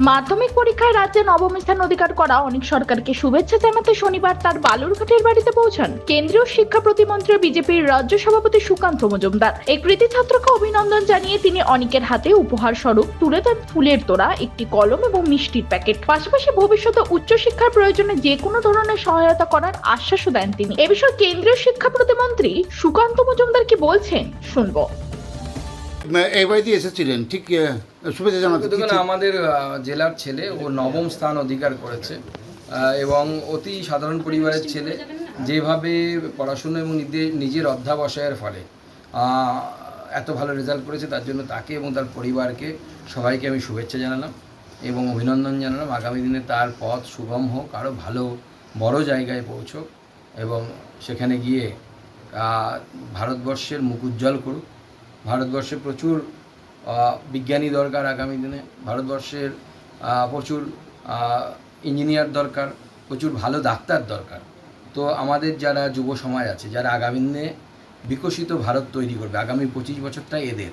মাধ্যমিক পরীক্ষায় রাজ্যে নবম স্থান অধিকার করা অনেক সরকারকে শুভেচ্ছা জানাতে শনিবার তার বালুরঘাটের বাড়িতে পৌঁছান। কেন্দ্রীয় শিক্ষা প্রতিমন্ত্রী বিজেপির রাজ্য সভাপতি সুকান্ত মজুমদার। এই কৃতি ছাত্রকে অভিনন্দন জানিয়ে তিনি অনেকের হাতে উপহার স্বরূপ তুলে দেন ফুলের তোড়া, একটি কলম এবং মিষ্টির প্যাকেট। পাশাপাশি ভবিষ্যতে উচ্চশিক্ষার প্রয়োজনে যে কোনো ধরনের সহায়তা করার আশ্বাসও দেন তিনি। এ বিষয়ে কেন্দ্রীয় শিক্ষা প্রতিমন্ত্রী সুকান্ত মজুমদার কি বলছেন, শুনব। এই বাড়িতে এসেছিলেন ঠিক শুভেচ্ছা জানাতে আমাদের জেলার ছেলে ও নবম স্থান অধিকার করেছে এবং অতি সাধারণ পরিবারের ছেলে যেভাবে পড়াশুনো এবং নিজে- নিজের অধ্যাবসায়ের ফলে এত ভালো রেজাল্ট করেছে তার জন্য তাকে এবং তার পরিবারকে সবাইকে আমি শুভেচ্ছা জানালাম এবং অভিনন্দন জানালাম। আগামী দিনে তার পথ সুগম হোক আরও ভালো বড় জায়গায় পৌঁছোক এবং সেখানে গিয়ে ভারতবর্ষের মুখ উজ্জ্বল করুক। ভারতবর্ষে প্রচুর বিজ্ঞানী দরকার আগামী দিনে। ভারতবর্ষের প্রচুর ইঞ্জিনিয়ার দরকার, প্রচুর ভালো ডাক্তার দরকার। তো আমাদের যারা যুব সমাজ আছে, যারা আগামী দিনে বিকশিত ভারত তৈরি করবে, আগামী পঁচিশ বছরটা এদের।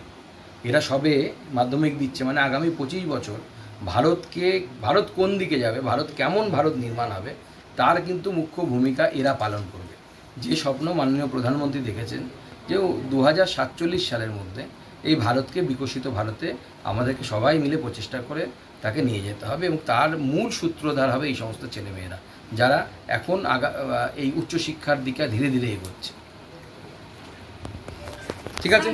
এরা সবে মাধ্যমিক দিচ্ছে মানে আগামী পঁচিশ বছর ভারতকে, ভারত কোন দিকে যাবে, ভারত কেমন ভারত নির্মাণ হবে, তার কিন্তু মুখ্য ভূমিকা এরা পালন করবে। যে স্বপ্ন মাননীয় প্রধানমন্ত্রী দেখেছেন যে দু হাজার সাতচল্লিশ সালের মধ্যে এই ভারতকে বিকশিত ভারতে আমাদেরকে সবাই মিলে প্রচেষ্টা করে তাকে নিয়ে যেতে হবে এবং তার মূল সূত্রধার হবে এই সমস্ত ছেলেমেয়েরা যারা এখন আগা এই উচ্চশিক্ষার দিকে ধীরে ধীরে এগোচ্ছে। ঠিক আছে?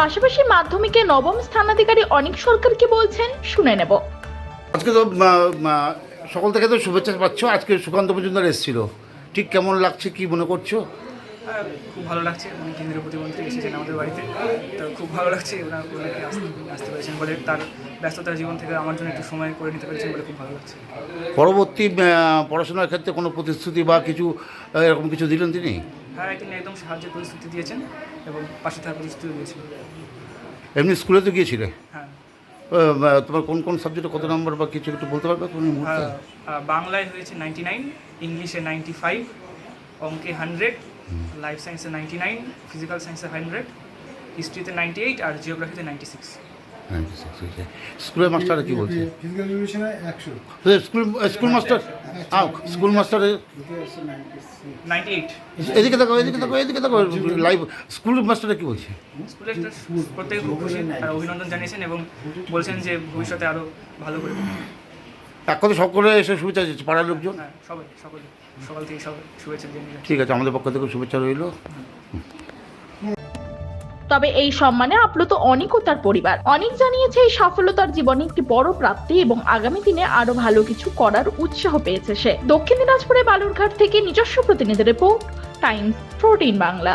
পাশাপাশি মাধ্যমিকে নবম স্থানাধিকারী অনেক সরকার কি বলছেন শুনে নেব। আজকে তো সকল থেকে তো শুভেচ্ছা পাচ্ছ। আজকে সুকান্ত পর্যন্ত এসেছিল। ঠিক কেমন লাগছে কি মনে করছ? খুব ভালো লাগছে। উনি কেন্দ্রীয় প্রতিমন্ত্রী এসেছেন আমাদের বাড়িতে। তো খুব ভালো লাগছে ওনার ওনাকে আসতে আসতে পেরেছেন বলে তার ব্যস্ততার জীবন থেকে আমার জন্য একটু সময় করে নিতে পেরেছেন বলে খুব ভালো লাগছে। পরবর্তী পড়াশোনার ক্ষেত্রে কোনো প্রতিশ্রুতি বা কিছু এরকম কিছু দিলেন তিনি? হ্যাঁ তিনি একদম সাহায্যের প্রতিশ্রুতি দিয়েছেন এবং পাশে থাকার প্রতিশ্রুতি দিয়েছেন। এমনি স্কুলে তো গিয়েছিলে? হ্যাঁ। তোমার কোন কোন সাবজেক্টে কত নম্বর বা কিছু একটু বলতে পারবে তুমি বাংলায় হয়েছে নাইনটি নাইন ইংলিশে নাইনটি ফাইভ অঙ্কে হান্ড্রেড লাইফ সায়েন্সে নাইনটি নাইন ফিজিক্যাল সায়েন্সে হান্ড্রেড হিস্ট্রিতে নাইনটি এইট আর জিওগ্রাফিতে নাইনটি সিক্স স্কুলের মাস্টাররা কি বলছে? স্কুল স্কুল মাস্টার আহ, স্কুল মাস্টারের নাইনটি এইট এদিকে দেখো এদিকে দেখো এদিকে দেখো লাইভ স্কুল মাস্টাররা কি বলছে? স্কুলে প্রত্যেকে খুব খুশি আর অভিনন্দন জানিয়েছেন এবং বলছেন যে ভবিষ্যতে আরও ভালো করে এক কথা সকলে এসে শুভেচ্ছা দিচ্ছে পাড়ার লোকজন? হ্যাঁ সবাই সকলে। সকাল থেকে সবাই শুভেচ্ছা নিলেন ঠিক আছে আমাদের পক্ষ থেকে শুভেচ্ছা রইল। তবে এই সম্মানে আপ্লুত অনেক ও তার পরিবার। অনেক জানিয়েছে এই সাফল্য তার জীবনে একটি বড় প্রাপ্তি এবং আগামী দিনে আরও ভালো কিছু করার উৎসাহ পেয়েছে সে। দক্ষিণ দিনাজপুরে বালুরঘাট থেকে নিজস্ব প্রতিনিধি রিপোর্ট টাইমস প্রোটিন বাংলা।